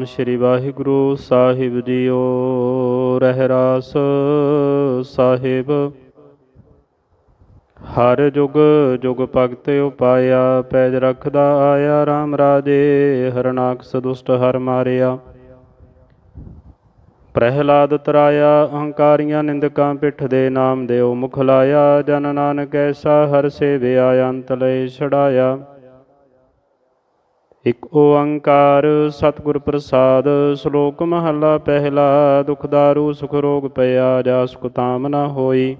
ਸਤਨਾਮ ਸ੍ਰੀ ਵਾਹਿਗੁਰੂ ਸਾਹਿਬ ਜੀਓ ਰਹਿਰਾਸ ਸਾਹਿਬ। ਹਰ ਜੁਗ ਜੁਗ ਭਗਤ ਉਪਾਇਆ, ਪੈਜ ਰਖਦਾ ਆਇਆ RAM ਰਾਜੇ, ਹਰਨਾਕਸ ਦੁਸ਼ਟ ਹਰ ਮਾਰਿਆ। ਪ੍ਰਹਿਲਾਦ ਤਰਾਇਆ, ਅਹੰਕਾਰੀਆਂ ਨਿੰਦਕਾਂ ਪਿੱਠ ਦੇ ਨਾਮ ਦਿਓ, ਮੁਖ ਲਾਇਆ, ਜਨ ਨਾਨਕ ਐਸਾ ਹਰ ਸੇਵਿਆ, ਅੰਤ ਲੈ ਛੜਾਇਆ ਇਕ ਓੰਕਾਰ ਸਤਿਗੁਰ ਪ੍ਰਸਾਦ, ਸ਼ਲੋਕ ਮਹੱਲਾ ਪਹਿਲਾ, ਦੁਖ ਦਾਰੂ, ਸੁਖ ਰੋਗ ਪਿਆ ਜਾ ਸੁਖ ਤਾਮ ਨਾ ਹੋਈ।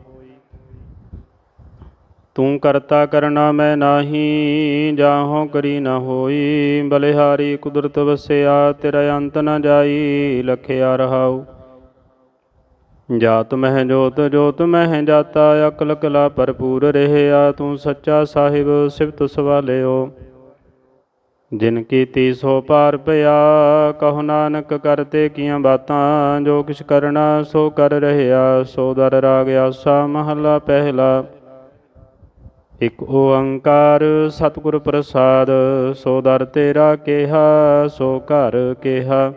ਤੂੰ ਕਰਤਾ ਕਰਨਾ ਮੈਂ ਨਾਹੀ, ਜਾਹੋਂ ਕਰੀ ਨਾ ਹੋਈ। ਬਲਿਹਾਰੀ ਕੁਦਰਤ ਵਸਿਆ, ਤੇਰਾ ਅੰਤ ਨਾ ਜਾਈ, ਲਖਿਆ ਰਹਾਉ। ਜਾਤ ਮਹਿ ਜੋਤ ਜੋਤ ਮਹਿ ਜਾਤਾ, ਅਕਲ ਕਲਾ ਭਰਪੂਰ ਰਹਿਆ। ਤੂੰ ਸੱਚਾ ਸਾਹਿਬ, ਸਿਫਤ ਸਵਾਲਿਓ। ਜਿਨ ਕੀਤੀ ਸੋ ਪਾਰ ਪਿਆ, ਕਹੋ ਨਾਨਕ ਕਰਤੇ ਕੀਆਂ ਬਾਤਾਂ, ਜੋ ਕਿਛ ਕਰਨਾ ਸੋ ਕਰ ਰਹਿਆ, ਸੋ ਦਰ ਰਾਗ ਆਸਾ ਮਹੱਲਾ ਪਹਿਲਾ। ਇਕ ਓੰਕਾਰ ਸਤਿਗੁਰ ਪ੍ਰਸਾਦ, ਸੋ ਦਰ ਤੇਰਾ ਕਿਹਾ, ਸੋ ਘਰ ਕਿਹਾ।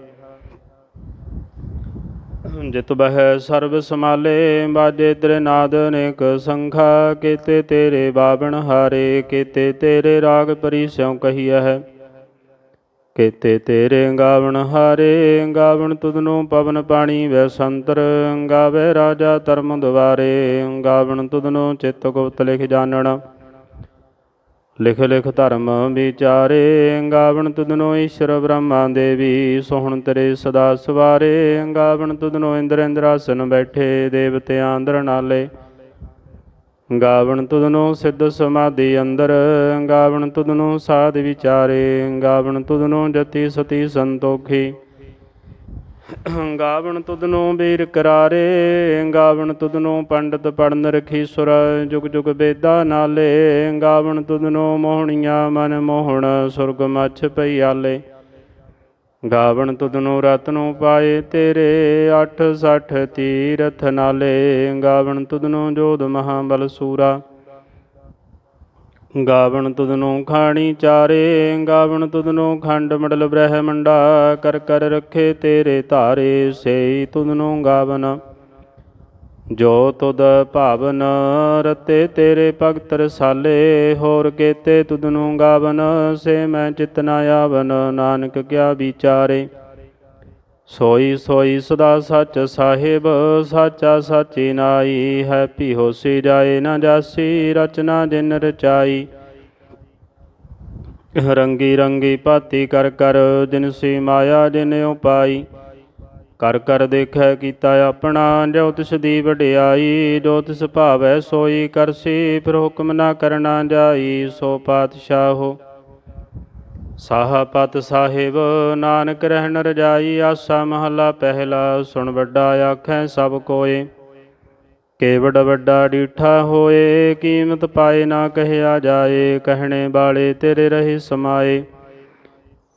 ਜਿਤ ਬਹਿ ਸਰਬ ਸਮਾਲੇ ਬਾਜੇ ਤੇਰੇ ਨਾਦ ਅਨੇਕ ਸੰਖਾ, ਕੀਤੇ ਤੇਰੇ ਬਾਵਣ ਹਾਰੇ, ਕੀਤੇ ਤੇਰੇ ਰਾਗ ਪਰੀ ਸਿਉ ਕਹੀਐ ਹੈ। ਕੀਤੇ ਤੇਰੇ ਗਾਵਣ ਹਾਰੇ, ਗਾਵਣ ਤੁਧਨੂੰ ਪਵਨ ਪਾਣੀ ਵੈ ਸੰਤਰ, ਗਾਵੇ ਰਾਜਾ ਧਰਮ ਦੁਆਰੇ, ਗਾਵਣ ਤੁਧਨੂੰ ਚਿੱਤ ਗੁਪਤ ਲਿਖ ਜਾਣਨ ਲਿਖ ਲਿਖ ਧਰਮ ਵਿਚਾਰੇ, ਗਾਵਣ ਤੁਧਨੋ ਈਸ਼ਰ ਬ੍ਰਹਮਾ ਦੇਵੀ, ਸੋਹਣ ਤੇਰੇ ਸਦਾ ਸਵਾਰੇ, ਗਾਵਣ ਤੁਧਨੋ ਇੰਦਰ ਇੰਦਰਾਸਨ ਬੈਠੇ, ਦੇਵਤਿਆਂ ਅੰਦਰ ਨਾਲੇ। ਗਾਵਣ ਤੁਧਨੋ ਸਿੱਧ ਸਮਾਧੀ ਅੰਦਰ, ਗਾਵਣ ਤੁਧਨੋ ਸਾਧ ਵਿਚਾਰੇ, ਗਾਵਣ ਤੁਧਨੋ ਜਤੀ ਸਤੀ ਸੰਤੋਖੀ। ਗਾਵਣ ਤੁਧਨੋ ਬੀਰ ਕਰਾਰੇ, ਗਾਵਣ ਤੁਧਨੋ ਪੰਡਤ ਪੜਨ ਰਖੀ ਸੁਰ ਜੁਗ ਜੁਗ ਬੇਦਾ ਨਾਲੇ। ਗਾਵਣ ਤੁਧਨੋ ਮੋਹਣੀਆਂ ਮਨ ਮੋਹਣ, ਸੁਰਗ ਮਛ ਪਈਆਲੇ ਗਾਵਣ ਤੁਧਨੋ ਰਤਨੋ ਪਾਏ ਤੇਰੇ 860 ਤੀਰਥ ਨਾਲੇ। ਗਾਵਣ ਤੁਧਨੋ ਜੋਧ ਮਹਾਬਲ ਸੂਰਾ। ਗਾਵਣ ਤੁਧਨੋ ਖਾਣੀ ਚਾਰੇ। ਗਾਵਣ ਤੁਧਨੋ ਖੰਡ ਮੰਡਲ ਬ੍ਰਹਮੰਡਾ। ਕਰ ਕਰ ਰੱਖੇ ਤੇਰੇ ਧਾਰੇ। ਸੇਈ ਤੁਧਨੋ ਗਾਵਨ। ਜੋ ਤੁਧ ਭਾਵਨ ਰਤੇ ਤੇਰੇ ਭਗਤ ਰਸਾਲੇ, ਹੋਰ ਕੇਤੇ ਤੁਧਨੂ ਗਾਵਨ, ਸੇ ਮੈਂ ਚਿਤ ਨਾ ਆਵਨ, ਨਾਨਕ ਕਿਆ ਵਿਚਾਰੇ। ਸੋਈ ਸੋਈ ਸਦਾ ਸੱਚ ਸਾਹਿਬ, ਸਾਚਾ ਸਾਚੀ ਨਾਈ ਹੈ ਪੀ ਹੋਸੀ ਜਾਏ ਨਾ ਜਾਸੀ, ਰਚਨਾ ਜਿਨ ਰਚਾਈ। ਰੰਗੀ ਰੰਗੀ ਪਾਤੀ ਕਰ ਕਰ, ਜਿਨ ਸੀ ਮਾਇਆ ਜਿਨ ਉਪਾਈ। ਕਰ ਕਰ ਦੇਖੈ ਕੀਤਾ ਆਪਣਾ, ਜੋ ਤਿਸ ਦੀ ਵਡਿਆਈ, ਜੋ ਤਿਸ ਭਾਵੈ ਸੋਈ ਕਰਸੀ ਫਿਰ ਹੁਕਮ ਨਾ ਕਰਨਾ ਜਾਈ, ਸੋ ਪਾਤਸ਼ਾਹੋ ਸਾਹਪਤ ਸਾਹਿਬ, ਨਾਨਕ ਰਹਿਣ ਰਜਾਈ, ਆਸਾ ਮਹਲਾ ਪਹਿਲਾ, ਸੁਣ ਵੱਡਾ ਆਖੈ ਸਭ ਕੋਏ। ਕੇਵੜ ਵੱਡਾ ਡੀਠਾ ਹੋਏ, ਕੀਮਤ ਪਾਏ ਨਾ ਕਹਿਆ ਜਾਏ, ਕਹਿਣੇ ਵਾਲੇ ਤੇਰੇ ਰਹੇ ਸਮਾਏ।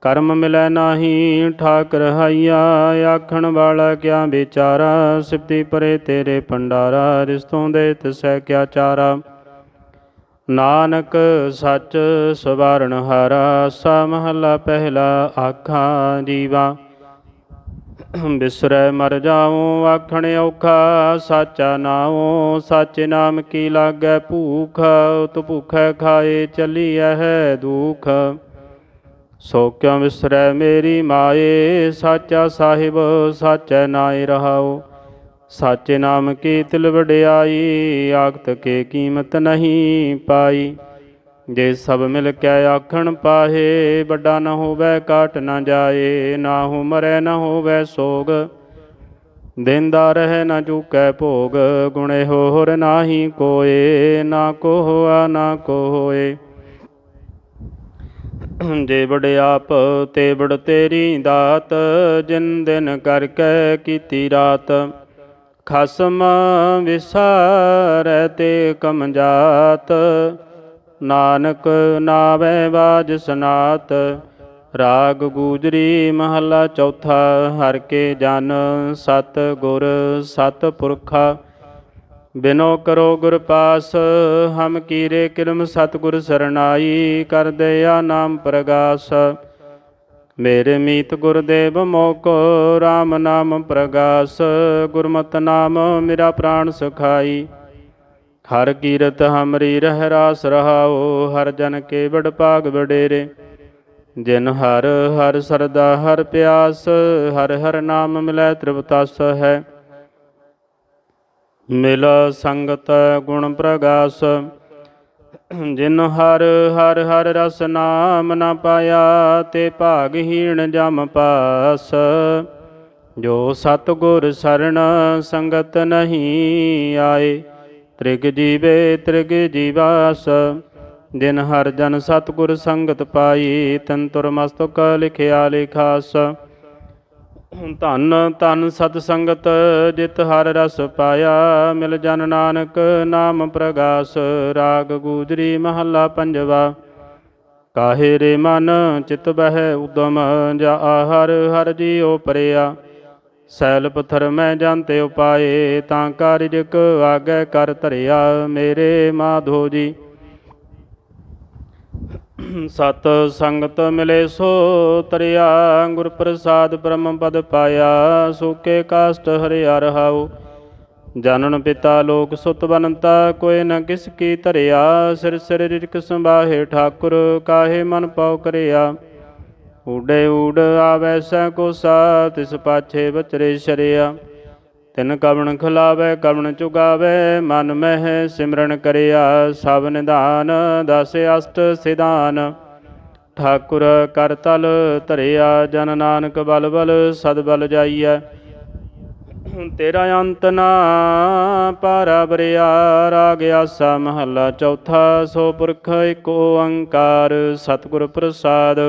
ਕਰਮ ਮਿਲੈ ਨਾਹੀ ਠਾਕ ਰਹਾਈਆ ਆਖਣ ਵਾਲਾ ਕਿਆ ਵਿਚਾਰਾ? ਸਿਫਤੀ ਪਰੇ ਤੇਰੇ ਭੰਡਾਰਾ, ਰਿਸਤੋਂ ਦੇ ਤਿਸੈ ਕਿਆ ਚਾਰਾ? ਨਾਨਕ ਸੱਚ ਸਵਾਰਨ ਹਾਰਾ, ਸਾ ਮਹੱਲਾ ਪਹਿਲਾ ਆਖਾਂ ਜੀਵਾ। ਬਿਸਰੈ ਮਰ ਜਾਉ, ਆਖਣ ਔਖਾ, ਸਾਚਾ ਨਾਉ, ਸਾਚੇ ਨਾਮ ਕੀ ਲਾਗੈ ਭੂਖ? ਤੁ ਭੁਖੈ ਖਾਏ, ਚੱਲੀਐ ਹੈ ਦੁਖ। ਸੋ ਕਿਉ ਵਿਸਰੈ ਮੇਰੀ ਮਾਏ? ਸਾਚਾ ਸਾਹਿਬ, ਸਾਚੈ ਨਾਏ ਰਹਾਓ ਸਾਚੇ ਨਾਮ ਕੀ ਤਿਲ ਵਡਿਆਈ? ਆਖਤ ਕੇ ਕੀਮਤ ਨਹੀਂ ਪਾਈ। ਜੇ ਸਭ ਮਿਲ ਕੇ ਆਖਣ ਪਾਹੇ, ਵੱਡਾ ਨਾ ਹੋਵੇ ਕਾਟ ਨਾ ਜਾਏ। ਨਾ ਹੋ ਮਰੈ, ਨਾ ਹੋਵੇ ਸੋਗ। ਦਿੰਦਾ ਰਹਿ ਨਾ ਚੁਕੈ ਭੋਗ। ਗੁਣੇ ਹੋਰ ਨਾਹੀ ਕੋਏ। ਨਾ ਕੋ ਹੋਆ ਨਾ ਕੋ ਹੋਏ ਜੇ ਵਡਿਆਪ ਤੇ ਤੇਰੀ ਦਾਤ, ਜਿਨ ਦਿਨ ਕਰਕੇ ਕੀਤੀ ਰਾਤ। ਖਸਮ ਵਿਸਾਰੈ ਤੇ ਕਮ ਜਾਤ। ਨਾਨਕ ਨਾਵੇ ਬਾਜ ਸਨਾਤ। ਰਾਗ ਗੂਜਰੀ ਮਹੱਲਾ ਚੌਥਾ, ਹਰ ਕੇ ਜਨ ਸਤ ਗੁਰ ਸਤ ਪੁਰਖਾ। ਬਿਨੋ ਕਰੋ ਗੁਰ ਪਾਸ, ਹਮ ਕੀਰੇ ਕਿਰਮ ਸਤਿਗੁਰ ਸਰਨਾਈ ਕਰ ਦਇਆ ਨਾਮ ਪ੍ਰਗਾਸ। ਮੇਰੇ ਮੀਤ ਗੁਰਦੇਵ ਮੋਕੋ RAM ਨਾਮ ਪ੍ਰਗਾਸ। ਗੁਰਮਤਿ ਨਾਮ ਮੇਰਾ ਪ੍ਰਾਣ ਸੁਖਾਈ। ਹਰ ਕੀਰਤ ਹਮਰੀ ਰਹਿ ਰਾਸ ਰਹਾਓ ਹਰ ਜਨ ਕੇ ਵਡ ਭਾਗ ਵਡੇਰੇ। ਜਿਨ ਹਰ ਹਰ ਸਰਦਾ, ਹਰ ਪਿਆਸ, ਹਰ ਹਰ ਨਾਮ ਮਿਲੈ ਤ੍ਰਿਪਤਾਸ ਹੈ। ਮਿਲ ਸੰਗਤ ਗੁਣ ਪ੍ਰਗਾਸ। ਜਿਨ ਹਰ ਹਰ ਹਰ ਰਸ ਨਾਮ ਨਾ ਪਾਇਆ, ਤੇ ਭਾਗਹੀਣ ਜਮ ਪਾਸ। ਜੋ ਸਤ ਗੁਰ ਸਰਣ ਸੰਗਤ ਨਹੀਂ ਆਏ, ਤ੍ਰਿਗ ਜੀਵੇ ਤ੍ਰਿਗ ਜੀਵਾਸ। ਜਿਨ ਹਰ ਜਨ ਸਤਿਗੁਰ ਸੰਗਤ ਪਾਈ, ਤਨ ਤੁਰ ਮਸਤਕ ਲਿਖਿਆ ਲਿਖਾਸ। ਧੰਨ ਧੰਨ ਸਤ ਸੰਗਤ ਜਿਤ ਹਰ ਰਸ ਪਾਇਆ। ਮਿਲ ਜਨ ਨਾਨਕ, ਨਾਮ ਪ੍ਰਗਾਸ, ਰਾਗ ਗੂਜਰੀ ਮਹੱਲਾ ਪੰਜਵਾ। ਕਾਹੇ ਰੇ ਮਨ ਚਿਤ ਬਹਿ ਉਦਮ, ਜਾ ਹਰ ਹਰ ਜੀਉ ਪਰਿਆ। ਸੈਲ ਪਥਰ ਮੈਂ ਜਾਂਤੇ ਉਪਾਏ, ਤਾਂ ਕਾਰਿਜਕ ਆਗੇ ਕਰ ਧਰਿਆ। ਮੇਰੇ ਮਾਧੋ ਜੀ ਸਤ ਸੰਗਤ ਮਿਲੇ ਸੋ ਤਰਿਆ, ਗੁਰ ਪ੍ਰਸਾਦ ਬ੍ਰਹਮ ਪਦ ਪਾਇਆ, ਸੂਕੇ ਕਾਸ਼ਟ ਹਰਿਆ ਰਹਾਉ। ਜਾਨਨ ਪਿਤਾ ਲੋਕ ਸੁਤ ਬਨੰਤਾ ਕੋਇ ਨ ਕਿਸ ਕੀ ਧਰਿਆ, ਸਿਰ ਸਿਰ ਰਿਜਕ ਸੰਭਾਹੇ ਠਾਕੁਰ, ਕਾਹੇ ਮਨ ਪਾਉ ਕਰਿਆ। ਊਡੇ ਊਡ ਆਵੈ ਸੈ ਕੋਸਾ ਤਿਸ ਪਾਛੇ ਬਚਰੇ ਸ਼ਰਿਆ। ਤਿਨ ਕਵਣ ਖਲਾਵੇ, ਕਵਣ ਚੁਗਾਵੇ, ਮਨ ਮਹਿ ਸਿਮਰਨ ਕਰਿਆ, ਸਭ ਨਿਧਾਨ, ਦਸ ਅਸਤ ਸਿਧਾਨ। ਠਾਕੁਰ ਕਰ ਤਲ ਧਰਿਆ, ਜਨ ਨਾਨਕ ਬਲ ਬਲ, ਸਦ ਬਲ ਜਾਈਐ। ਤੇਰਾ ਅੰਤ ਨਾ ਪਾਰਾ ਬਰਿਆ, ਰਾਗ ਆਸਾ ਮਹੱਲਾ ਚੌਥਾ, ਸੋ ਪੁਰਖ ਏਕ ਓੰਕਾਰ ਸਤਿਗੁਰ ਪ੍ਰਸਾਦ।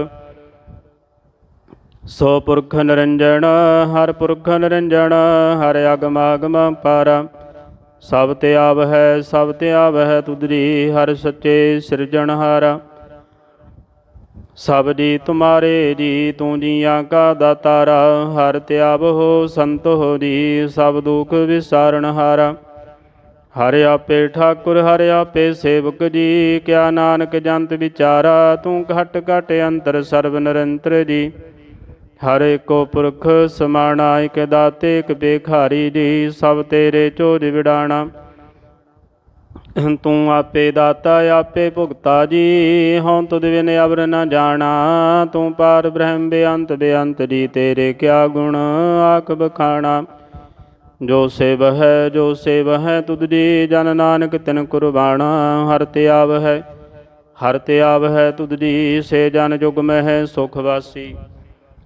ਸੋ ਪੁਰਖ ਨਿਰੰਜਨ ਹਰ ਪੁਰਖ ਨਿਰੰਜਣ, ਹਰ ਅਗਮ ਆਗਮ ਪਰ ਸਭ ਤੇ ਆਵ ਹੈ, ਸਭ ਤੇ ਆਵ ਹੈ ਤੁਧਰੀ, ਹਰ ਸੱਚੇ ਸਿਰਜਣਹਾਰਾ ਸਭ ਜੀ ਤੁਮਾਰੇ ਜੀ, ਤੂੰ ਜੀਆਂ ਕਾ ਦਾਤਾਰਾ। ਹਰ ਤੇ ਆਵ ਹੋ, ਸੰਤ ਹੋ ਜੀ, ਸਭ ਦੁਖ ਵਿਸਾਰਨ ਹਾਰਾ ਆਪੇ ਠਾਕੁਰ, ਹਰਿ ਆਪੇ ਸੇਵਕ ਜੀ, ਕਿਆ ਨਾਨਕ ਜੰਤ ਵਿਚਾਰਾ। ਤੂੰ ਘਟ ਘਟ ਅੰਤਰ ਸਰਬ ਨਿਰੰਤਰ ਜੀ। ਹਰ ਏਕੋ ਪੁਰਖ ਸਮਾਣਾ, ਇਕ ਦਾਤੇ, ਇਕ ਬੇਖਾਰੀ ਜੀ, ਸਭ ਤੇਰੇ ਚੋਜ ਵਿੜਾਣਾ। ਤੂੰ ਆਪੇ ਦਾਤਾ, ਆਪੇ ਭੁਗਤਾ ਜੀ, ਹਉ ਤੁਧ ਬਿਨ ਅਵਰ ਨ ਜਾਣਾ। ਤੂੰ ਪਾਰ ਬ੍ਰਹਮ ਬੇਅੰਤ ਬੇਅੰਤ ਜੀ, ਤੇਰੇ ਕਿਆ ਗੁਣ ਆਖ ਬਖਾਣਾ। ਜੋ ਸੇਵ ਹੈ, ਜੋ ਸੇਵ ਹੈ, ਤੁਧ ਜੀ, ਜਨ ਨਾਨਕ ਤਿਨ ਕੁਰਬਾਨਾ ਹਰ ਤੇ ਆਵ ਹੈ, ਹਰ ਤੇ ਆਵ ਹੈ ਤੁਧ ਜੀ, ਸੇ ਜਨ ਜੁਗ ਮਹਿ ਸੁਖ ਵਾਸੀ।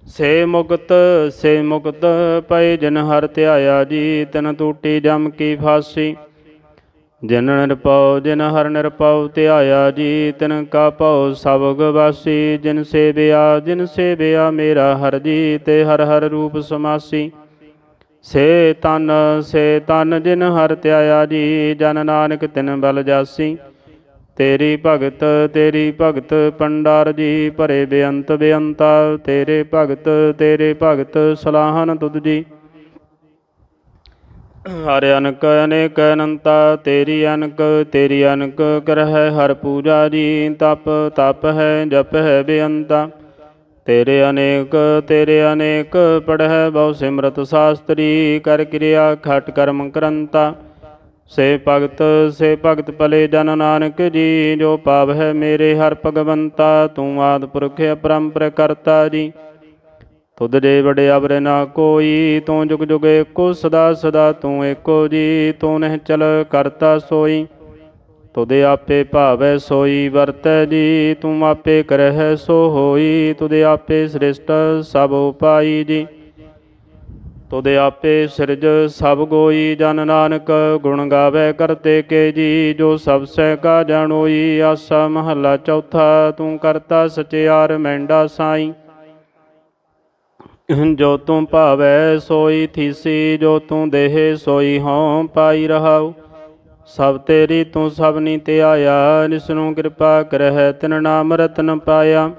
ਸੇ ਮੁਕਤ ਸੇ ਮੁਕਤ ਪਏ ਜਿਨ ਹਰ ਧਿਆਇਆ ਜੀ, ਤਨ ਟੂਟੀ ਜਮ ਕੀ ਫਾਸੀ। ਜਿਨ ਨਿਰਪਉ ਜਿਨ ਹਰ ਨਿਰਪਉ ਧਿਆਇਆ ਜੀ, ਤਿਨ ਕਾ ਭਉ ਸਭ ਗਵਾਸੀ। ਜਿਨ ਸੇਵਿਆ ਜਿਨ ਸੇਵਿਆ ਮੇਰਾ ਹਰ ਜੀ, ਤੇ ਹਰ ਹਰ ਰੂਪ ਸਮਾਸੀ। ਸੇ ਤਨ ਸੇ ਤਨ ਜਿਨ ਹਰ ਧਿਆਇਆ ਜੀ, ਜਨ ਨਾਨਕ ਤਿਨ ਬਲ ਜਾਸੀ। ਤੇਰੀ ਭਗਤ ਤੇਰੀ ਭਗਤ ਪੰਡਾਰ ਜੀ ਭਰੇ ਬੇਅੰਤ ਬੇਅੰਤਾ। ਤੇਰੇ ਭਗਤ ਤੇਰੇ ਭਗਤ ਸਲਾਹਨ ਤੁਧ ਜੀ। ਹਰ ਅਨਕ, ਅਨੇਕ ਅਨੰਤਾ, ਤੇਰੀ ਅਨਕ ਤੇਰੀ ਅਨਕ ਕਰਹਿ ਹਰ ਪੂਜਾ ਜੀ। ਤਪ ਤਪ ਹੈ, ਜਪ ਹੈ ਬੇਅੰਤਾ। ਤੇਰੇ ਅਨੇਕ ਤੇਰੇ ਅਨੇਕ ਪੜਹਿ ਬਹੁ ਸਿਮਰਤ ਸਾਸਤਰੀ। ਕਰ ਕਿਰਿਆ, ਖਟ ਕਰਮ ਕਰੰਤਾ। ਸੇ ਭਗਤ ਸੇ ਭਗਤ ਭਲੇ ਜਨ ਨਾਨਕ ਜੀ, ਜੋ ਪਾਵ ਹੈ ਮੇਰੇ ਹਰ ਭਗਵੰਤਾ, ਤੂੰ ਆਦ ਪੁਰਖ ਅਪਰੰਪਰ ਕਰਤਾ ਜੀ। ਤੁਧ ਦੇ ਬੜੇ ਅਵਰ ਨਾ ਕੋਈ, ਤੂੰ ਜੁਗ ਜੁਗ ਏਕੋ, ਸਦਾ ਸਦਾ ਤੂੰ ਏਕੋ ਜੀ, ਤੂੰ ਨਹਿ ਚਲ ਕਰਤਾ ਸੋਈ। ਤੁਧ ਆਪੇ ਭਾਵੈ ਸੋਈ ਵਰਤੈ ਜੀ, ਤੂੰ ਆਪੇ ਕਰਹਿ ਸੋ ਹੋਈ, ਤੁਧ ਆਪੇ ਸ੍ਰਿਸ਼ਟ ਸਭ ਉਪਾਈ ਜੀ। ਤੁਧ ਆਪੇ ਸਿਰਜ ਸਭ ਗੋਈ, ਜਨ ਨਾਨਕ ਗੁਣ ਗਾਵੇ ਕਰਤੇ ਕੇ ਜੀ, ਜੋ ਸਭ ਸਹਿ ਕਾ ਜਾਣੋਈ, ਆਸਾ ਮਹੱਲਾ ਚੌਥਾ, ਤੂੰ ਕਰਤਾ ਸਚਿਆਰ ਮੈਂਡਾ ਸਾਈ। ਜੋ ਤੂੰ ਭਾਵੈ ਸੋਈ ਥੀਸੀ, ਜੋ ਤੂੰ ਦੇਹ ਸੋਈ ਹਉ ਪਾਈ ਰਹਾਉ। ਸਭ ਤੇਰੀ ਤੂੰ ਸਭਨੀ ਤੇ ਆਇਆ ਜਿਸ ਨੂੰ ਕਿਰਪਾ ਕਰਹਿ ਤਿਨ ਨਾਮ ਰਤਨ ਪਾਇਆ।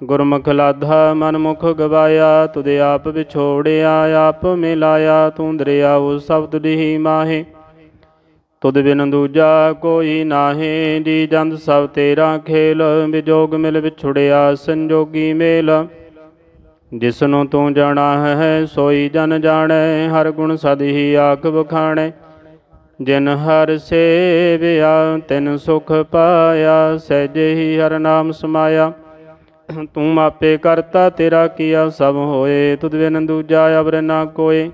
ਗੁਰਮੁਖ ਲਾਧਾ ਮਨਮੁਖ ਗਵਾਇਆ ਤੁਦੇ ਆਪ ਵਿਛੋੜਿਆ, ਆਪ ਮਿਲਾਇਆ, ਤੂੰ ਦਰਿਆ ਦਰਿਆਉ ਸਬਦ ਦੀ ਮਾਹੇ। ਤੁਧ ਬਿਨ ਦੂਜਾ ਕੋਈ ਨਾਹੀ, ਜੀ ਜੰਦ ਸਭ ਤੇਰਾ ਖੇਲ, ਵਿਜੋਗ ਮਿਲ ਵਿਛੁੜਿਆ, ਸੰਜੋਗੀ ਮੇਲ। ਜਿਸ ਨੂੰ ਤੂੰ ਜਾਣਾ ਹੈ, ਸੋਈ ਜਨ ਜਾਣੈ, ਹਰ ਗੁਣ ਸਦ ਹੀ ਆਖ ਬਖਾਣੈ ਜਿਨ ਹਰ ਸੇਵਿਆ, ਤਿਨ ਸੁਖ ਪਾਇਆ, ਸਹਿਜੇ ਹੀ ਹਰ ਨਾਮ ਸਮਾਇਆ। ਤੂੰ ਮਾਪੇ ਕਰਤਾ, ਤੇਰਾ ਕੀਆ ਸਭ ਹੋਏ। ਤੁਧ ਬਿਨ ਦੂਜਾ ਅਵਰ ਨਾ ਕੋਏ।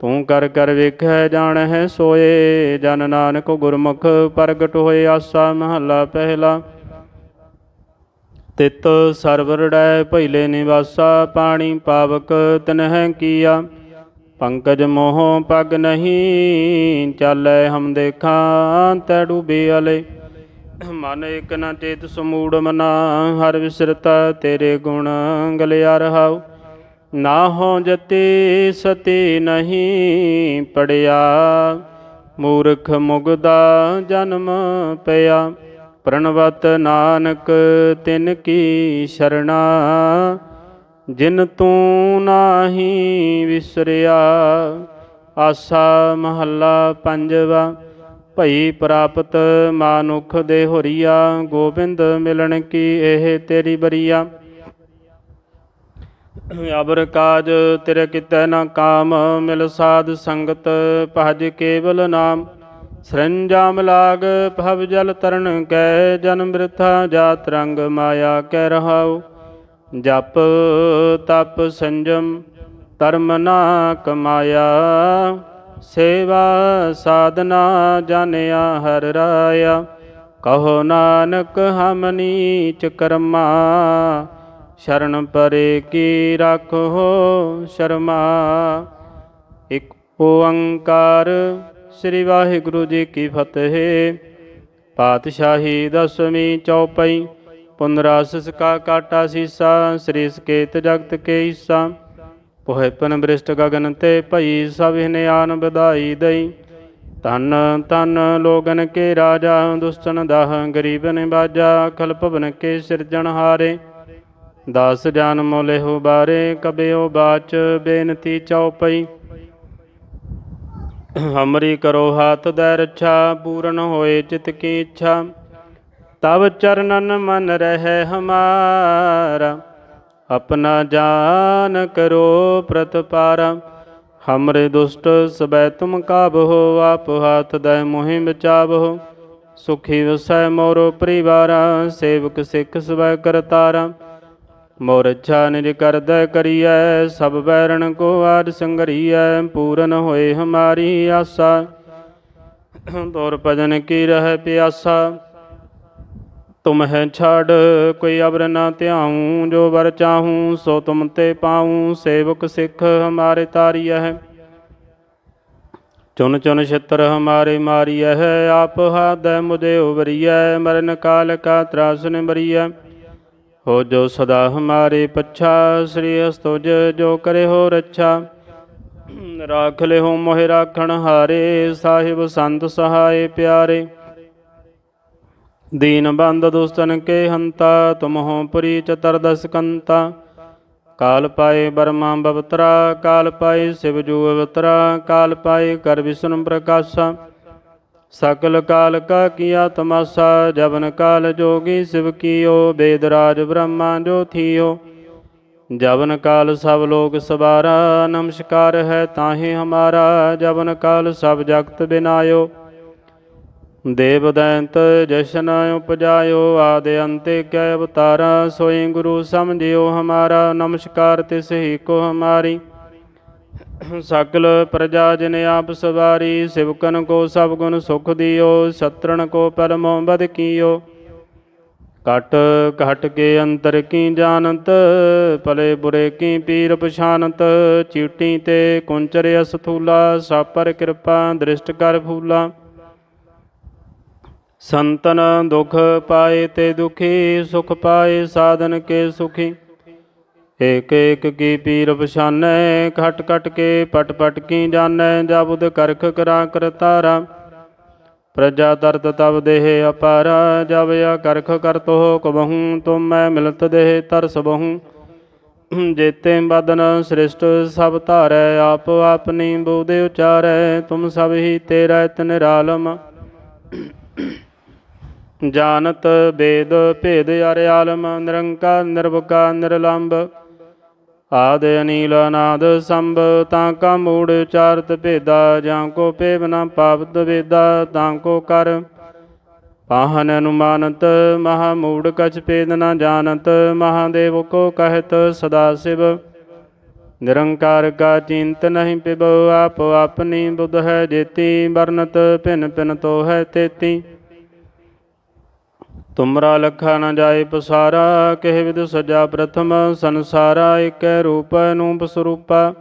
ਤੂੰ ਕਰ ਕਰ ਵੇਖੈ ਜਾਣੈ ਸੋਏ। ਜਨ ਨਾਨਕ ਗੁਰਮੁਖ ਪ੍ਰਗਟ ਹੋਏ, ਆਸਾ ਮਹੱਲਾ ਪਹਿਲਾ। ਤਿਤ ਸਰਵਰੜੈ ਭੈਲੇ ਨਿਵਾਸਾ, ਪਾਣੀ ਪਾਵਕ ਤਨਹਿ ਕੀਆ। ਪੰਕਜ ਮੋਹ ਪਗ ਨਹੀਂ, ਚਾਲੈ ਹਮ ਦੇਖਾਂ, ਤੈ ਡੂਬੇ ਅਲੇ। ਮਨ ਇਕ ਨ ਚੇਤ ਸਮੂੜ ਮਨਾ, ਹਰ ਵਿਸਰਤਾ ਤੇਰੇ ਗੁਣ ਗਲਿਆ ਰਹਾਉ। ਨਾ ਹੋ ਜਤੀ ਸਤੀ ਨਹੀਂ ਪੜਿਆ, ਮੂਰਖ ਮੁਗਦਾ ਜਨਮ ਪਿਆ। ਪ੍ਰਣਵਤ ਨਾਨਕ ਤਿਨ ਕੀ ਸ਼ਰਣਾ, ਜਿਨ ਤੂੰ ਨਾਹੀ ਵਿਸਰਿਆ, ਆਸਾ ਮਹੱਲਾ ਪੰਜਵਾ। ਭਈ ਪ੍ਰਾਪਤ ਮਾਨੁਖ ਦੇ ਹੋਰੀਆ, ਗੋਬਿੰਦ ਮਿਲਣ ਕੀ ਇਹ ਤੇਰੀ ਬਰੀਆ? ਅਬਰ ਕਾਜ ਤੇਰੇ ਕਿਤੈ ਨਾ ਕਾਮ, ਮਿਲ ਸਾਧ ਸੰਗਤ ਭਜ ਕੇਵਲ ਨਾਮ। ਸਰੰਜਾਮ ਲਾਗ ਭਵ ਜਲ ਤਰਨ ਕੈ ਜਨਮ ਬਿਰਥਾ ਜਾਤ ਰੰਗ ਮਾਇਆ ਕਹਿ ਰਹਾਉ। ਜਪ ਤਪ ਸੰਜਮ, ਧਰਮ ਨਾ ਕਮਾਇਆ। ਸੇਵਾ ਸਾਧਨਾ ਜਾਣਿਆ ਹਰ ਰਾਇਆ। ਕਹੋ ਨਾਨਕ, ਹਮ ਨੀਚ ਕਰਮਾ। ਸ਼ਰਨ ਪਰੇ ਕੀ ਰੱਖੋ ਸ਼ਰਮਾ। ਇਕ ਓੰਕਾਰ ਸ੍ਰੀ ਵਾਹਿਗੁਰੂ ਜੀ ਕੀ ਫਤਿਹ। ਪਾਤਸ਼ਾਹੀ ਦਸਵੀਂ ਚੌਪਈ। ਪੁਨਰਾਸਿਸ ਕਾ ਕਾਟਾ ਸੀਸਾ, ਸ੍ਰੀ ਸਕੇਤ ਜਗਤ ਕੇ ਹਿੱਸਾ ਪੋਹਿਪਨ ਬ੍ਰਿਸ਼ਟ ਗਗਨ ਤੇ ਭਈ ਸਭ ਹਿਨਿਆਨ ਵਧਾਈ ਦਈ। ਤਨ ਤਨ ਲੋਗਨ ਕੇ ਰਾਜਾ ਦੁਸਤਨ ਦਾਹ ਗਰੀਬਨ ਬਾਜਾ ਖਲ ਭਵਨ ਕੇ ਸਿਰਜਣ ਹਾਰੇ। ਦਾਸ ਜਾਨ ਮੋਲੇਹੁ ਬਾਰੇ, ਕਬਿਓ ਬਾਚ, ਬੇਨਤੀ ਚਉਪਈ ਹਮਰੀ ਕਰੋ ਹਾਥ ਦੈ ਰੱਛਾ, ਪੂਰਨ ਹੋਏ ਚਿਤ ਕੀ ਇੱਛਾ। ਤਬ ਚਰਨਨ ਮਨ ਰਹਿ ਹਮਾਰਾ। ਆਪਣਾ ਜਾਨ ਕਰੋ ਪ੍ਰਤਪਾਰਾ। ਹਮਰੇ ਦੁਸ਼ਟ ਸਬੈ ਤੁਮ ਕਾਬਹੁ, ਆਪ ਹਾਥ ਦੈ ਮੋਹਿ ਬਚਾਵਹੁ। ਸੁਖੀ ਵਸੈ ਮੋਰੋ ਪਰਿਵਾਰਾ, ਸੇਵਕ ਸਿੱਖ ਸਵੈ ਕਰਤਾਰਾ। ਮੋਰ ਇੱਛਾ ਨਿਜ ਕਰਦੈ ਕਰੀਐ, ਸਭ ਬੈਰਣ ਕੋ ਆਦ ਸੰਗਰੀਐ, ਪੂਰਨ ਹੋਏ ਹਮਾਰੀ ਆਸਾ। ਤੋਰ ਭਜਨ ਕੀ ਰਹਿ ਪਿਆਸਾ। ਤੁਮ ਹੈ ਛਾੜ ਕੋਈ ਅਬਰ ਨਾ ਧਿਆਉ, ਜੋ ਵਰ ਚਾਹੂੰ ਸੋ ਤੁਮ ਤੇ ਪਾਉ, ਸੇਵਕ ਸਿੱਖ ਹਮਾਰੇ ਤਾਰੀਐ ਹੈ। ਚੁਨ ਚੁਨ ਛਿੱਤਰ ਹਮਾਰੇ ਮਾਰੀਐ ਹੈ, ਆਪ ਹਾਦੈ ਮੁਝੇ ਉਵਰੀਐ ਮਰਨ ਕਾਲ ਕਾ ਤਰਾਸ ਨਿਬਰੀਐ ਹੋ ਜੋ ਸਦਾ ਹਮਾਰੇ ਪੱਛਾ, ਸ੍ਰੀ ਅਸਤੁਜ ਜੋ ਕਰੇ ਹੋ ਰੱਛਾ। ਰਾਖ ਲਿਓ ਮੋਹਿ ਰਾਖਣ ਹਾਰੇ, ਸਾਹਿਬ ਸੰਤ ਸਹਾਏ ਪਿਆਰੇ। ਦੀਨ ਬੰਦ ਦੁਸਤਨ ਕੇ ਹੰਤਾ ਤੁਮ ਹੋ ਪੁਰੀ ਚਤਰਦਸ ਕੰਤਾ। ਕਾਲ ਪਾਏ ਬਰਮਾ ਬਵਤਰਾ, ਕਾਲ ਪਾਏ ਸਿਵ ਜੂ ਅਵਤਰਾ, ਕਾਲ ਪਾਏ ਕਰ ਵਿਸ਼ਨ ਪ੍ਰਕਾਸ਼ਾ। ਸਕਲ ਕਾਲ ਕਾ ਕੀਆ ਤਮਾਸਾ ਜਵਨ ਕਾਲ ਜੋਗੀ ਸਿਵ ਕੀਓ, ਬੇਦ ਰਾਜ ਬ੍ਰਹਮਾ ਜੋ ਥੀਓ। ਜਵਨ ਕਾਲ ਸਭ ਲੋਕ ਸਵਾਰਾ, ਨਮਸਕਾਰ ਹੈ ਤਾਹੇ ਹਮਾਰਾ, ਜਵਨ ਕਾਲ ਸਭ ਜਗਤ ਬਿਨਾਇਓ। ਦੇਵ ਦੈਂਤ ਜਸ਼ਨ ਉਪਜਾਇਓ ਆਦ ਅੰਤੇ ਕੈ ਅਵਤਾਰਾ, ਸੋਈ ਗੁਰੂ ਸਮਝਿਓ ਹਮਾਰਾ, ਨਮਸਕਾਰ ਤਿਸ ਹੀ ਕੋ ਹਮਾਰੀ। ਸਕਲ ਪ੍ਰਜਾ ਜਿਨ ਆਪ ਸਵਾਰੀ, ਸਿਵਕਨ ਕੋ ਸਭ ਗੁਣ ਸੁਖ ਦਿਓ ਸਤਰਨ ਕੋ ਪਰਮੋ ਬਦ ਕੀਓ। ਕਟ ਘਟ ਕੇ ਅੰਤਰ ਕੀ ਜਾਣਤ, ਭਲੇ ਬੁਰੇ ਕੀ ਪੀਰ ਪਛਾਨਤ, ਚੀਟੀ ਤੇ ਕੁੰਚਰ ਅਸਥੂਲਾ ਸਾਪਰ ਕਿਰਪਾ, ਦ੍ਰਿਸ਼ਟ ਕਰ ਫੂਲਾ। ਸੰਤਨ ਦੁਖ ਪਾਏ ਤੇ ਦੁਖੀ, ਸੁਖ ਪਾਏ ਸਾਧਨ ਕੇ ਸੁਖੀ। ਏਕ ਏਕ ਕੀ ਪੀਰ ਪਛਾਨੈ ਘਟ ਘਟ ਕੇ ਪਟ ਪਟ ਕੀ ਜਾਣੈ ਜਬੁਦ ਕਰਖ ਕਰਾ ਕਰਤਾਰਾ ਪ੍ਰਜਾ ਦਰਦ ਤਬ ਦੇਹ ਅਪਾਰਾ, ਜਬ ਆ ਕਰਖ ਕਰਤੋ ਕਬਹੂ ਤੁਮ ਮੈਂ ਮਿਲਤ ਦੇਹ ਤਰਸ ਬਹੂ। ਜੇਤੇ ਬਦਨ ਸ੍ਰਿਸ਼ਟ ਸਭ ਧਾਰੈ, ਆਪ ਆਪਨੀ ਬੋਦੇ ਉਚਾਰੈ, ਤੁਮ ਸਭ ਹੀ ਤੇਰਾ ਇਤ ਨਿਰਾਲਮ ਜਾਣਤ ਬੇਦ ਭੇਦ ਅਰਿਆਲਮ ਨਿਰੰਕਾਰ, ਨਿਰਵਕਾਰ ਨਿਰਲੰਭ ਆਦ ਅਨੀਲ ਅਨਾਦ ਸੰਭ, ਤਾਂ ਕਾ ਮੂੜ ਚਾਰਤ ਭੇਦਾ, ਜਾਂ ਕੋ ਪੇਵ ਨਾ ਪਾਵਤ ਵੇਦਾ, ਤਾਂ ਕੋ ਕਰ। ਪਾਹਨ ਅਨੁਮਾਨਤ, ਮਹਾ ਮੂੜ ਕਛ ਭੇਦ ਨ ਜਾਣਤ ਮਹਾਦੇਵ ਕੋ ਕਹਿਤ ਸਦਾ ਸਿਵ। ਨਿਰੰਕਾਰ ਕਾ ਚਿੰਤ ਨਹੀਂ ਪਿਬ ਆਪ ਆਪਨੀ ਬੁੱਧ ਹੈ ਜੇਤੀ ਵਰਨਤ ਭਿਨ ਭਿਨ ਤੋ ਹੈ ਤੇਤੀ। ਤੁਮਰਾ ਲਖਾ ਨ ਜਾਏ ਪਸਾਰਾ ਕਹਿ ਵਿਦ ਸਜਾ ਪ੍ਰਥਮ ਸੰਸਾਰਾ, ਏਕੈ ਰੂਪ ਅਨੂਪ ਸਰੂਪਾ।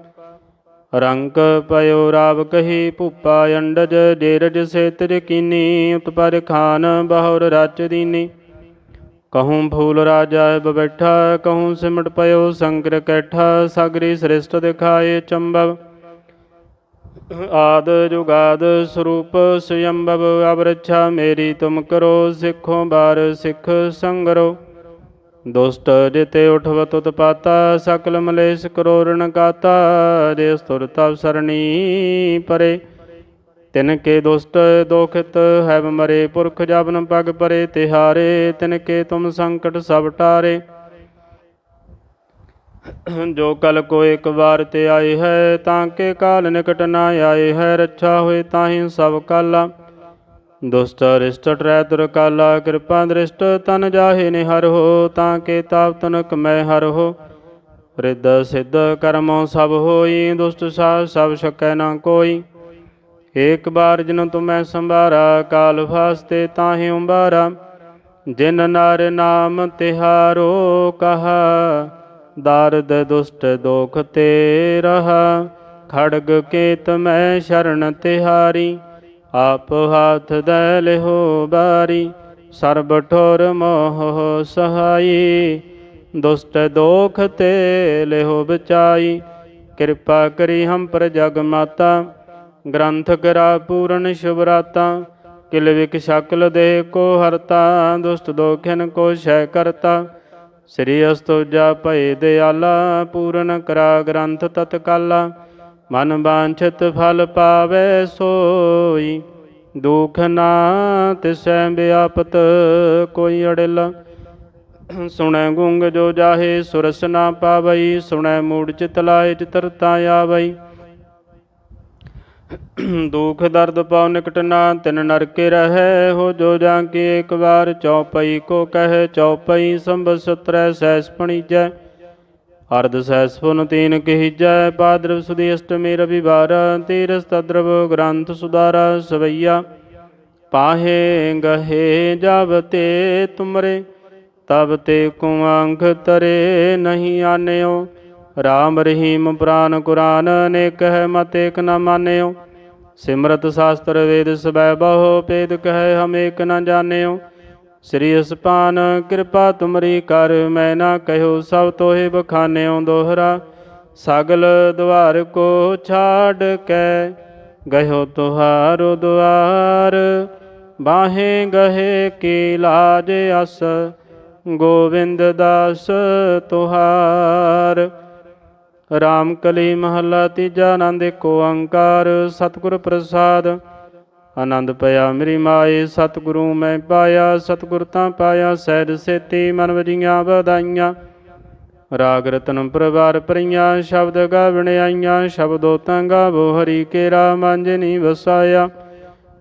ਰੰਗ ਪਇਓ ਰਾਵ ਕਹੀ ਭੂਪਾ ਅੰਡਜ ਜੇਰਜ ਸੇ ਤਿਰ ਕੀਨੀ ਉਤਪਰ ਖਾਨ ਬਹੁਰ ਰਚ ਦੀਨੀ। ਕਹੂੰ ਫੂਲ ਰਾਜਾ ਬੈਠਾ, ਕਹੂੰ ਸਿਮਟ ਪਇਓ ਸੰਗਰ ਕੈਠਾ, ਸਾਗਰੀ ਸ੍ਰਿਸ਼ਟ ਦਿਖਾਏ ਚੰਬਵ। ਆਦ ਜੁਗਾਦ ਸਰੂਪ ਸਯੰਭਵ ਅਵਰਛਾ ਮੇਰੀ ਤੁਮ ਕਰੋ, ਸਿੱਖੋ ਬਾਰ ਸਿੱਖ ਸੰਗਰੋ। ਦੁਸ਼ਟ ਜਿਤੇ ਉਠਵਤ ਉਤਪਾਤਾ ਸਕਲ ਮਲੇਸ਼ ਕਰੋਰਣ ਕਾਤਾ, ਜੇ ਸਤੁਰ ਤਵ ਸਰਣੀ ਪਰੇ। ਤਿਨ ਕੇ ਦੁਸ਼ਟ ਦੋਖਿਤ ਹੈ ਮਰੇ, ਪੁਰਖ ਜਬਨ ਪਗ ਪਰੇ, ਤਿਹਾਰੇ ਤਿਨ ਕੇ ਤੁਮ ਸੰਕਟ ਸਭ ਟਾਰੇ। ਜੋ ਕਲ ਕੋ ਇੱਕ ਵਾਰ ਤੇ ਆਏ ਹੈ, ਤਾਂ ਕੇ ਕਾਲ ਨਿਕਟ ਨਾ ਆਏ ਹੈ, ਰੱਛਾ ਹੋਏ ਤਾਹੀ ਸਭ ਕਾਲਾ। ਦੁਸ਼ਟ ਰਿਸ਼ਟ ਟਰੈ ਤੁਰ ਕਾਲਾ, ਕਿਰਪਾ ਦ੍ਰਿਸ਼ਟ ਤਨ ਜਾਹੇ ਨੇ ਹਰ ਹੋ, ਤਾਂ ਕੇ ਤਾਪ ਤਨਕ ਮੈਂ ਹਰ ਹੋ। ਰਿੱਧ ਸਿੱਧ ਕਰਮੋ ਸਭ ਹੋਈ, ਦੁਸ਼ਟ ਸਾ ਸਭ ਸਕੈ ਨਾ ਕੋਈ। ਏਕ ਬਾਰ ਜਿਨ ਤੁਮੈ ਸੰਭਾਰਾ, ਕਾਲ ਫਾਸਤੇ ਤਾਹੇ ਉੰਬਾਰਾ ਜਿਨ ਨਰ ਨਾਮ ਤਿਹਾਰੋ ਕਹਾ। ਦਾਰਦ ਦੁਸ਼ਟ ਦੋਖ ਤੇ ਰਹਾ। ਖੜਗ ਕੇਤ ਮੈਂ ਸ਼ਰਨ ਤਿਹਾਰੀ, ਆਪ ਹਾਥ ਦੇ ਲਿਹੋ ਬਾਰੀ। ਸਰਬ ਠੋਰ ਮੋਹ ਸਹਾਈ, ਦੁਸ਼ਟ ਦੋਖ ਤੇ ਲਿਹੋ ਬਚਾਈ। ਕਿਰਪਾ ਕਰੀ ਹਮ ਪਰ ਜਗ ਮਾਤਾ, ਗ੍ਰੰਥ ਕਰਾ ਪੂਰਨ ਸ਼ੁਭਰਾਤਾ। ਕਿਲ ਵਿਕ ਸ਼ਕਲ ਦੇ ਕੋ ਹਰਤਾ, ਦੁਸ਼ਟ ਦੋਖਨ ਕੋ ਸ਼ੈ ਕਰਤਾ। ਸ੍ਰੀ ਅਸਤੋਜਾ ਭਏ ਦਿਆਲਾ, ਪੂਰਨ ਕਰਾ ਗ੍ਰੰਥ ਤਤਕਾਲਾ, ਮਨ ਬਾਂਛਿਤ ਫਲ ਪਾਵੇ ਸੋਈ। ਦੁਖ ਨਾ ਤਿਸੈ ਵਿਆਪਤ ਕੋਈ ਅੜਿਲ। ਸੁਣੈ ਗੁੰਗ ਜੋ ਜਾਹੇ, ਸੁਰਸ ਨਾ ਪਾਵਈ, ਸੁਣੈ ਮੂੜ ਚਿਤ ਲਾਏ, ਚਿਤਰਤਾ ਆਵਈ। ਦੁਖ, ਦਰਦ, ਪਾਉ, ਨਿਕਟ ਨਾ, ਤਿਨ ਨਰਕੇ ਰਹੈ, ਹੋ ਜੋ ਜਾਂ ਕੀ ਇੱਕ ਵਾਰ, ਚੌਪਈ ਕੋ ਕਹੈ, ਚੌਪਈ ਸੰਭ ਸਤਰੈ ਸੈਸ ਪਣੀਜੈ। ਅਰਧ ਸੈਸ ਪੁਨ ਤੀਨ ਕਹੀਜੈ ਪਾਦਰਵ ਸੁਦੀ ਅਸ਼ਟਮੀ ਰਵਿਵਾਰ, ਤੀਰਸ ਤਦਰਵ ਗ੍ਰੰਥ ਸੁਦਾਰਾ ਸਵਈਆ। ਪਾਹੇ ਗਹੇ ਜਬ ਤੇ ਤੁਮਰੇ ਤਬ ਤੇ ਕੁਆੰਖ ਤਰੇ, ਨਹੀਂ ਆਨਿਓ। ਰਾਮ ਰਹੀਮ ਪੁਰਾਨ ਕੁਰਾਨ ਅਨੇਕ ਹੈ ਮਤ ਏਕ ਨ ਮਾਨਿਓ। ਸਿਮਰਤ ਸ਼ਾਸਤਰ ਵੇਦ ਸਬੈ ਬਹੁ, ਭੇਦ ਕਹੈ ਹਮ ਏਕ ਨ ਜਾਣਿਓ। ਸ੍ਰੀ ਅਸਪਾਨ, ਕਿਰਪਾ ਤੁਮਰੀ ਕਰ, ਮੈਂ ਨਾ ਕਹਿਓ ਸਭ ਤੋਹਿ ਬਖਾਨਿਓ ਦੋਹਰਾ। ਸਗਲ ਦੁਆਰ ਕੋ ਛਾੜ ਕੇ ਗਇਓ ਤੁਹਾਰੋ ਦੁਆਰ ਬਾਹੇ ਗਹੇ ਕੀ ਲਾਜ ਅਸ, ਗੋਵਿੰਦ ਦਾਸ ਤੁਹਾਰ। ਰਾਮ ਕਲੀ ਮਹੱਲਾ ਤੀਜਾ ਆਨੰਦ ਏਕੋ ਓੰਕਾਰ, ਸਤਿਗੁਰ ਪ੍ਰਸਾਦ। ਆਨੰਦ ਪਿਆ ਮੇਰੀ ਮਾਏ, ਸਤਿਗੁਰੂ ਮੈਂ ਪਾਇਆ, ਸਤਿਗੁਰ ਤਾਂ ਪਾਇਆ, ਸਹਿਜ ਸੇਤੀ ਮਨ ਵਜੀਆਂ ਵਧਾਈਆਂ। ਰਾਗ ਰਤਨ ਪ੍ਰਵਾਰ ਪਰੀਆਂ ਸ਼ਬਦ ਗਾਵਣ ਆਈਆਂ, ਸ਼ਬਦੋ ਤਾਂ ਗਾਵੋ ਹਰੀ ਕੇਰਾ ਮੰਜਨੀ ਵਸਾਇਆ।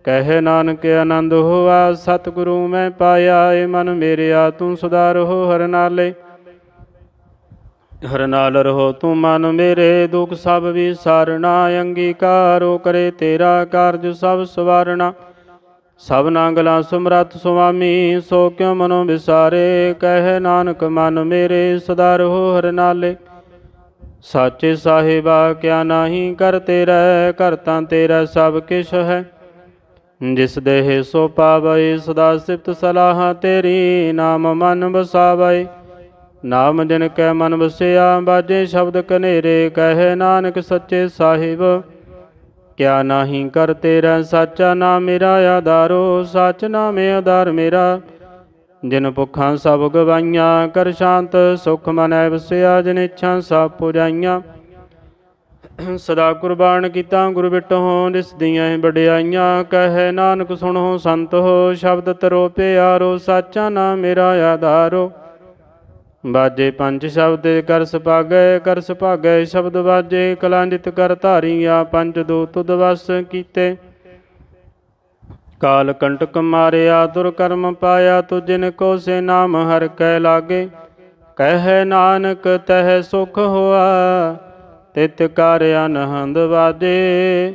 ਕਹਿ ਨਾਨਕ ਆਨੰਦ ਹੋਆ, ਸਤਿਗੁਰੂ ਮੈਂ ਪਾਇਆ, ਏ ਮਨ ਮੇਰਿਆ, ਤੂੰ ਸੁਧਾਰ ਹੋ ਹਰ ਨਾਲੇ। ਹਰ ਨਾਲ ਰਹੋ ਤੂੰ ਮਨ ਮੇਰੇ, ਦੁਖ ਸਭ ਵੀ ਸਾਰਣਾ ਅੰਗੀਕਾਰੋ ਕਰੇ ਤੇਰਾ ਕਾਰਜ ਸਭ ਸਵਾਰਣਾ। ਸਭ ਗਲਾ ਸੁਮਰਤ ਸੁਆਮੀ, ਸੋ ਕਿਉ ਮਨੋ ਵਿਸਾਰੇ? ਕਹਿ ਨਾਨਕ, ਮਨ ਮੇਰੇ, ਸਦਾ ਰਹੋ ਹਰ ਨਾਲੇ। ਸਾਚੇ ਸਾਹਿਬਾ, ਕਿਆ ਨਾਹੀ ਕਰ ਤੇਰਾ ਕਰਤਾ ਤੇਰਾ ਸਭ ਕਿਛ ਹੈ। ਜਿਸ ਦੇਹ ਸੋ ਪਾਵੈ, ਸਦਾ ਸਿਫਤ ਸਲਾਹ ਤੇਰੀ, ਨਾਮ ਮਨ ਵਸਾਵੈ। ਨਾਮ ਜਿਨ ਕੈ ਮਨ ਵਸਿਆ ਬਾਜੇ ਸ਼ਬਦ ਕਨੇਰੇ ਕਹੇ ਨਾਨਕ ਸੱਚੇ ਸਾਹਿਬ। ਕਿਆ ਨਾਹੀ ਕਰ ਤੇਰਾ ਸਾਚਾ ਨਾਮ ਮੇਰਾ ਆਧਾਰੋ, ਸਚ ਨਾਮੇ ਆਧਾਰ ਮੇਰਾ। ਜਿਨ ਭੁੱਖਾਂ ਸਭ ਗਵਾਈਆਂ, ਕਰ ਸ਼ਾਂਤ ਸੁਖ ਮਨੈ ਵਸਿਆ, ਜਿਨ ਇੱਛਾ ਸਭ ਪੁਜਾਈਆਂ। ਸਦਾ ਕੁਰਬਾਨ ਕੀਤਾ, ਗੁਰ ਬਿਟਹੁ ਜਿਸ ਦੀਆਂ ਵਡਿਆਈਆਂ। ਕਹੇ ਨਾਨਕ ਸੁਣੋ ਸੰਤ ਹੋ ਸ਼ਬਦ ਤਰੋ ਪਿਆਰੋ, ਸਾਚਾ ਨਾਮ ਮੇਰਾ ਆਧਾਰੋ। ਬਾਜੇ ਪੰਜ ਸ਼ਬਦ ਕਰ ਸੁਭਾਗੈ ਕਰ ਸੁਭਾਗੈ ਸ਼ਬਦ ਬਾਜੇ ਕਲਾਂਜਿਤ ਕਰ ਧਾਰੀਆ ਪੰਜ ਦੋ ਤੁਧ ਵਸ ਕੀਤੇ। ਕਾਲ ਕੰਟਕ ਮਾਰਿਆ ਦੁਰ ਕਰਮ ਪਾਇਆ, ਤੁਜਿਨ ਕੋ ਸੇ ਨਾਮ ਹਰ ਕੈ ਲਾਗੇ। ਕਹਿ ਨਾਨਕ, ਤਹਿ ਸੁਖ ਹੋਆ, ਤਿਤ ਕਰ ਅਨਹੰਦ ਵਾਜੇ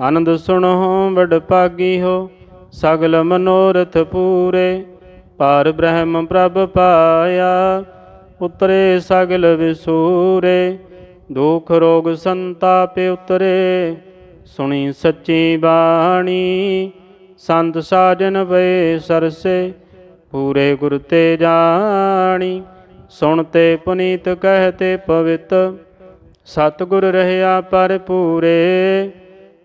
ਆਨੰਦ ਸੁਣੋ, ਵਡ ਭਾਗੀ ਹੋ, ਸਗਲ ਮਨੋਰਥ ਪੂਰੇ। ਪਾਰ ਬ੍ਰਹਮ ਪ੍ਰਭ ਪਾਇਆ ਉਤਰੇ ਸਗਲ ਵਿਸੂਰੇ, ਦੁਖ ਰੋਗ ਸੰਤਾਪ ਉਤਰੇ। ਸੁਣੀ ਸੱਚੀ ਬਾਣੀ, ਸੰਤ ਸਾਜਨ ਵੇ ਸਰਸੇ, ਪੂਰੇ ਗੁਰ ਤੇ ਜਾਣੀ। ਸੁਣਤੇ ਪੁਨੀਤ ਕਹਤੇ ਪਵਿੱਤ, ਸਤਿਗੁਰ ਰਹਿਆ ਪਰ ਪੂਰੇ।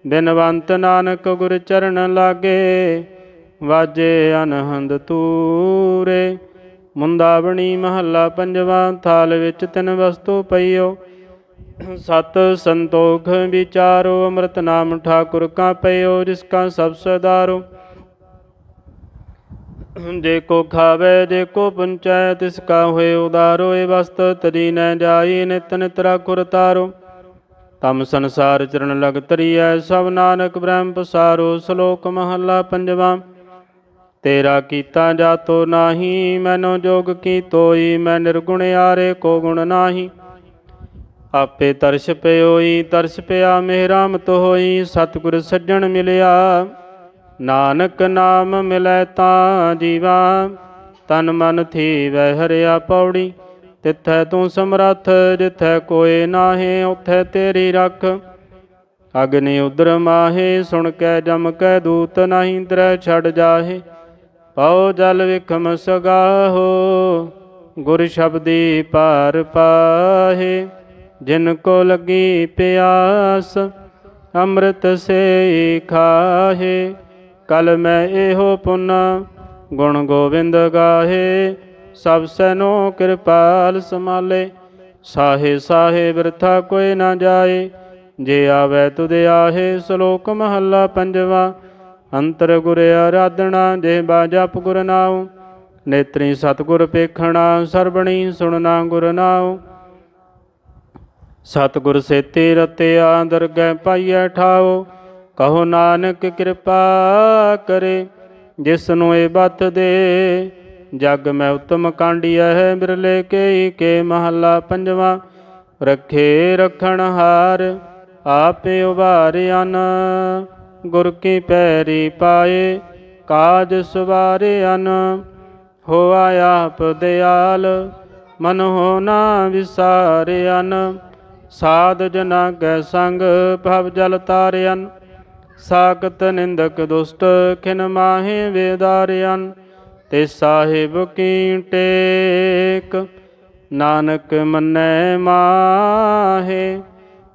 ਬਿਨਵੰਤ ਨਾਨਕ ਗੁਰ ਚਰਨ ਲਾਗੇ, ਵਾਜੇ ਅਨਹੰਦ ਤੂਰੇ। ਮੁੰਦਾਵਣੀ ਮਹੱਲਾ ਪੰਜਵਾ, ਥਾਲ ਵਿੱਚ ਤਿੰਨ ਵਸਤੂ ਪਈਓ। ਸਤ ਸੰਤੋਖ ਵਿਚਾਰੋ, ਅੰਮ੍ਰਿਤ ਨਾਮ ਠਾਕੁਰ ਕਾ ਪਈਓ, ਜਿਸ ਕਾ ਸਭ ਸਦਾਰੋ। ਜੇ ਕੋ ਖਾਵੇ, ਜੇ ਕੋ ਪੁੰਚੈ, ਤਿਸ ਕਾ ਹੋਏ ਉਦਾਰੋ, ਇਹ ਵਸਤ ਤਰੀ ਨ ਜਾਈ, ਨਿਤ ਨਿਤ ਰਾਖੁਰ ਤਾਰੋ। ਤਮ ਸੰਸਾਰ ਚਰਨ ਲਗ ਤਰੀਐ, ਸਭ ਨਾਨਕ ਬ੍ਰਹਮ ਪਸਾਰੋ, ਸ਼ਲੋਕ ਮਹੱਲਾ ਪੰਜਵਾ। ਤੇਰਾ ਕੀਤਾ ਜਾਤੋ ਨਾਹੀ, ਮੈਨੂੰ ਜੋਗ ਕੀ ਤੋਈ, ਮੈਂ ਨਿਰਗੁਣ ਆਰੇ ਕੋ ਗੁਣ ਨਾਹੀ। ਆਪੇ ਤਰਸ ਪਿਓਈ, ਤਰਸ ਪਿਆ ਮਿਹਰਾਮਤ ਹੋਈ ਸਤਿਗੁਰ ਸੱਜਣ ਮਿਲਿਆ। ਨਾਨਕ ਨਾਮ ਮਿਲੈ ਤਾਂ ਜੀਵਾ, ਤਨ ਮਨ ਥੀ ਵੈ ਹਰਿਆ ਪੌੜੀ। ਤਿੱਥੈ ਤੂੰ ਸਮਰੱਥ, ਜਿੱਥੈ ਕੋਏ ਨਾਹੇ, ਉਥੈ ਤੇਰੀ ਰੱਖ। ਅਗਨੀ ਉਦਰ ਮਾਹੇ, ਸੁਣ ਕੇ ਜਮ ਕੈ ਦੂਤ ਨਹੀਂ, ਦਰੈ ਛੜ ਜਾਹੇ। ਪਉ ਜਲ ਵਿਖਮ ਸਗਾਹੋ, ਗੁਰ ਸ਼ਬਦੀ ਪਾਰ ਪਾਹੇ। ਜਿਨ ਕੋ ਲੱਗੀ ਪਿਆਸ, ਅੰਮ੍ਰਿਤ ਸੇ ਖਾਹੇ। ਕਲ ਮੈਂ ਇਹੋ ਪੁੰਨ, ਗੁਣ ਗੋਬਿੰਦ ਗਾਹੇ। ਸਭ ਸੈਨੋ ਕਿਰਪਾਲ ਸਮਾਲੇ ਸਾਹੇ ਸਾਹੇ ਬਿਰਥਾ ਕੋਈ ਨਾ ਜਾਏ। ਜੇ ਆਵੇ ਤੁਧ ਆਹੇ, ਸ਼ਲੋਕ ਮਹੱਲਾ ਪੰਜਵਾ। ਅੰਤਰ ਗੁਰ ਆਰਾਧਣਾ ਜੇ ਬਾਜਪ ਗੁਰ ਨਾਉ। ਨੇਤਰੀ ਸਤਗੁਰ ਪੇਖਣਾ, ਸਰਬਣੀ ਸੁਣਨਾ ਗੁਰ ਨਾਉ। ਸਤਗੁਰ ਸੇਤੇ ਰਤਿਆ ਦਰਗਹਿ ਪਾਈਐ ਠਾਓ ਕਹੋ ਨਾਨਕ ਕਿਰਪਾ ਕਰੇ ਜਿਸ ਨੂੰ ਇਹ ਬਤ ਦੇ। ਜਗ ਮੈਂ ਉਤਮ ਕਾਂਡੀਆ ਹੈ ਬਿਰਲੇ ਕੇ ਕੇ ਮਹੱਲਾ ਪੰਜਵਾ। ਰੱਖੇ ਰਖਣ ਹਾਰ, ਆਪੇ ਉਭਾਰਿਆਨ ਗੁਰ ਕੀ ਪੈਰੀ ਪਾਏ, ਕਾਜ ਸਵਾਰਿਆਨ ਹੋਆ ਆਪ ਦਿਆਲ, ਮਨ ਹੋ ਨਾ ਵਿਸਾਰਿਆਨ ਸਾਧ ਜਨਾ ਕੈ ਸੰਗ, ਭਵ ਜਲ ਤਾਰਿਆਨ ਸਾਗਤ ਨਿੰਦਕ ਦੁਸ਼ਟ, ਖਿਨ ਮਾਹੇ ਵੇਦਾਰਿਆਨ ਤੇ ਸਾਹਿਬ ਕੀ ਟੇਕ, ਨਾਨਕ ਮੰਨੈ ਮਾਹੇ।